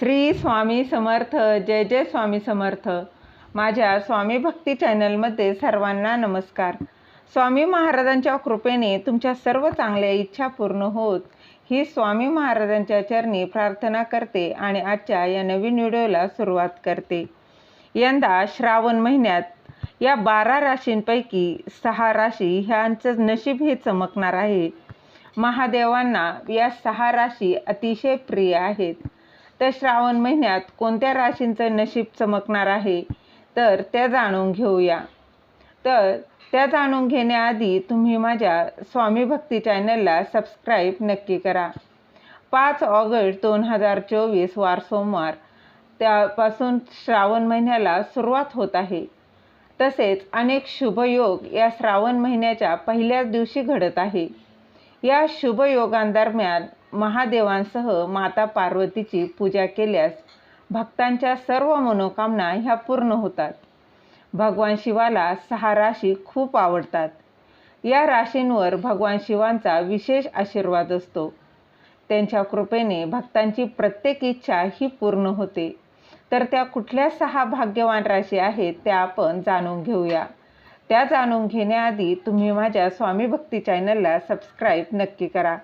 श्री स्वामी समर्थ जय जय स्वामी समर्थ. माझ्या स्वामी भक्ती चॅनलमध्ये सर्वांना नमस्कार. स्वामी महाराजांच्या कृपेने तुमच्या सर्व चांगल्या इच्छा पूर्ण होत. ही स्वामी महाराजांच्या चरणी प्रार्थना करते आणि आजच्या या नवीन व्हिडिओला सुरुवात करते. यंदा श्रावण महिन्यात या बारा राशींपैकी सहा राशी ह्यांचं नशीब हे चमकणार आहे. महादेवांना या सहा राशी अतिशय प्रिय आहेत. तर श्रावण महिन्यात कोणत्या राशींचं नशीब चमकणार आहे? तर त्या जाणून घेऊया. तर त्या जाणून घेण्याआधी तुम्ही माझ्या स्वामी भक्ती चॅनलला सबस्क्राईब नक्की करा. पाच ऑगस्ट दोन हजार चोवीस वार सोमवार. त्यापासून श्रावण महिन्याला सुरुवात होत आहे. तसेच अनेक शुभयोग या श्रावण महिन्याच्या पहिल्याच दिवशी घडत आहे. या शुभयोगांदरम्यान महादेवांसह माता पार्वतीची पूजा केल्यास भक्तांच्या सर्व मनोकामना ह्या पूर्ण होतात. भगवान शिवाला सहा राशी खूप आवडतात. या राशींवर भगवान शिवांचा विशेष आशीर्वाद असतो. त्यांच्या कृपेने भक्तांची प्रत्येक इच्छा ही पूर्ण होते. तर त्या कुठल्या सहा भाग्यवान राशी आहेत त्या आपण जाणून घेऊया. त्या जाणून घेण्याआधी तुम्ही माझ्या स्वामी भक्ती चॅनलला सबस्क्राईब नक्की करा.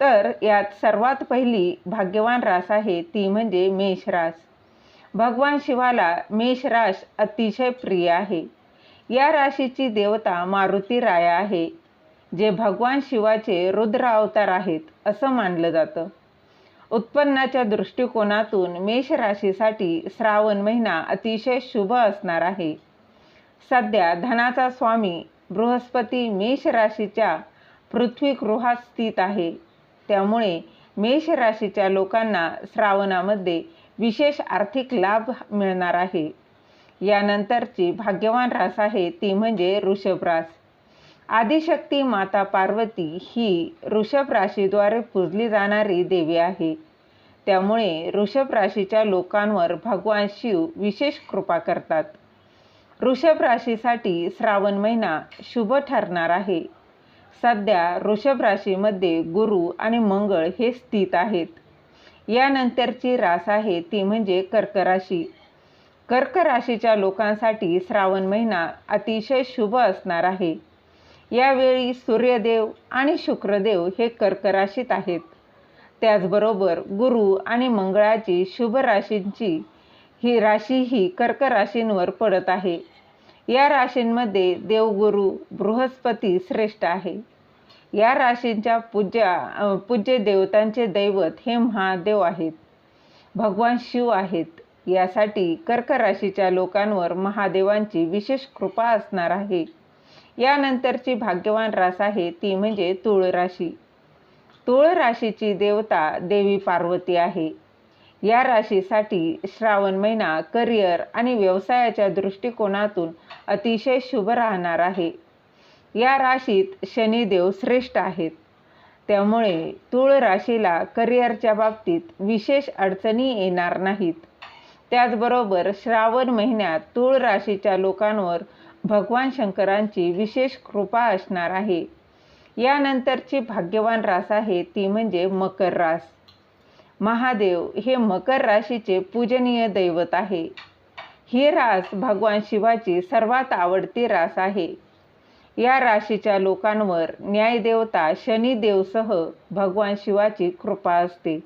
तर यात सर्वात पहिली भाग्यवान रास आहे ती म्हणजे मेषरास. भगवान शिवाला मेषरास अतिशय प्रिय आहे. या राशीची देवता मारुती राया आहे जे भगवान शिवाचे रुद्र अवतार आहेत असं मानलं जातं. उत्पन्नाच्या दृष्टिकोनातून मेष राशीसाठी श्रावण महिना अतिशय शुभ असणार आहे. सध्या धनाचा स्वामी बृहस्पती मेष राशीच्या पृथ्वी गृहात स्थित आहे. त्यामुळे मेष राशीच्या लोकांना श्रावणामध्ये विशेष आर्थिक लाभ मिळणार आहे. यानंतरची भाग्यवान रास आहे ती म्हणजे ऋषभ रास. आदिशक्ती माता पार्वती ही ऋषभ राशीद्वारे पूजली जाणारी देवी आहे. त्यामुळे ऋषभ राशीच्या लोकांवर भगवान शिव विशेष कृपा करतात. ऋषभ राशीसाठी श्रावण महिना शुभ ठरणार आहे. सध्या ऋषभ राशीमध्ये गुरु आणि मंगळ हे स्थित आहेत. यानंतरची रास आहे ती म्हणजे कर्क राशी. कर्क राशीच्या लोकांसाठी श्रावण महिना अतिशय शुभ असणार आहे. यावेळी सूर्यदेव आणि शुक्रदेव हे कर्क राशीत आहेत. त्याचबरोबर गुरु आणि मंगळाची शुभ राशींची ही राशी ही कर्क राशींवर पडत आहे. या राशींमध्ये देवगुरु बृहस्पती श्रेष्ठ आहे. या राशींच्या पूजा पूज्य देवतांचे दैवत हे महादेव आहेत. भगवान शिव आहेत. यासाठी कर्क राशीच्या लोकांवर महादेवांची विशेष कृपा असणार आहे. यानंतरची भाग्यवान रास आहे ती म्हणजे तुळ राशी. तुळ राशीची देवता देवी पार्वती आहे. या राशीसाठी श्रावण महिना करिअर आणि व्यवसायाच्या दृष्टिकोनातून अतिशय शुभ राहणार आहे. या राशीत शनिदेव श्रेष्ठ आहेत. त्यामुळे तुळ राशीला करिअरच्या बाबतीत विशेष अडचणी येणार नाहीत. त्याचबरोबर श्रावण महिन्यात तुळ राशीच्या लोकांवर भगवान शंकरांची विशेष कृपा असणार आहे. यानंतरची भाग्यवान रास आहे ती म्हणजे मकर रास. महादेव हे मकर राशीचे पूजनीय दैवत आहे. ही रास भगवान शिवाची सर्वात आवडती रास आहे. या राशीच्या लोकांवर न्यायदेवता शनिदेवसह भगवान शिवाची कृपा असते.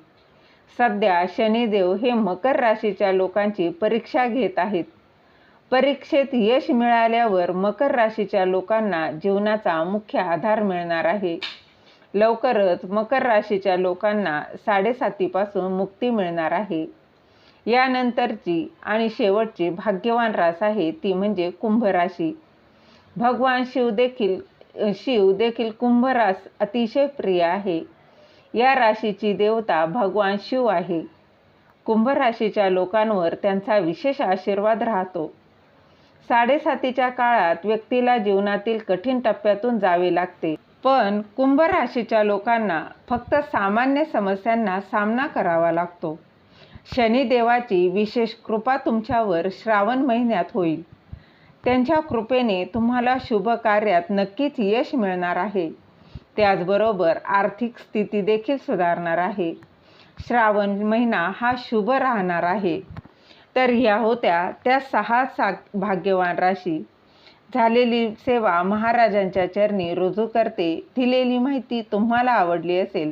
सध्या शनिदेव हे मकर राशीच्या लोकांची परीक्षा घेत आहेत. परीक्षेत यश मिळाल्यावर मकर राशीच्या लोकांना जीवनाचा मुख्य आधार मिळणार आहे. लवकरच मकर राशीच्या लोकांना साडेसातीपासून मुक्ती मिळणार आहे. यानंतरची आणि शेवटची भाग्यवान रास आहे ती म्हणजे कुंभ राशी भगवान शिव देखील शिव देखील कुंभ रास अतिशय प्रिय आहे. या राशीची देवता भगवान शिव आहे. कुंभ राशीच्या लोकांवर त्यांचा विशेष आशीर्वाद राहतो. साडेसातीच्या काळात व्यक्तीला जीवनातील कठीण टप्प्यातून जावे लागते. पण कुंभ राशीच्या लोकांना फक्त सामान्य समस्यांना सामना करावा लागतो. शनिदेवाची विशेष कृपा तुमच्यावर श्रावण महिन्यात होईल. त्यांच्या कृपेने तुम्हाला शुभ कार्यात नक्कीच यश मिळणार आहे. त्याचबरोबर आर्थिक स्थिती देखील सुधारणार आहे. श्रावण महिना हा शुभ राहणार आहे. तर ह्या होत्या त्या सहा सा भाग्यवान राशी. झालेली सेवा महाराजांच्या चरणी रुजू करते. दिलेली माहिती तुम्हाला आवडली असेल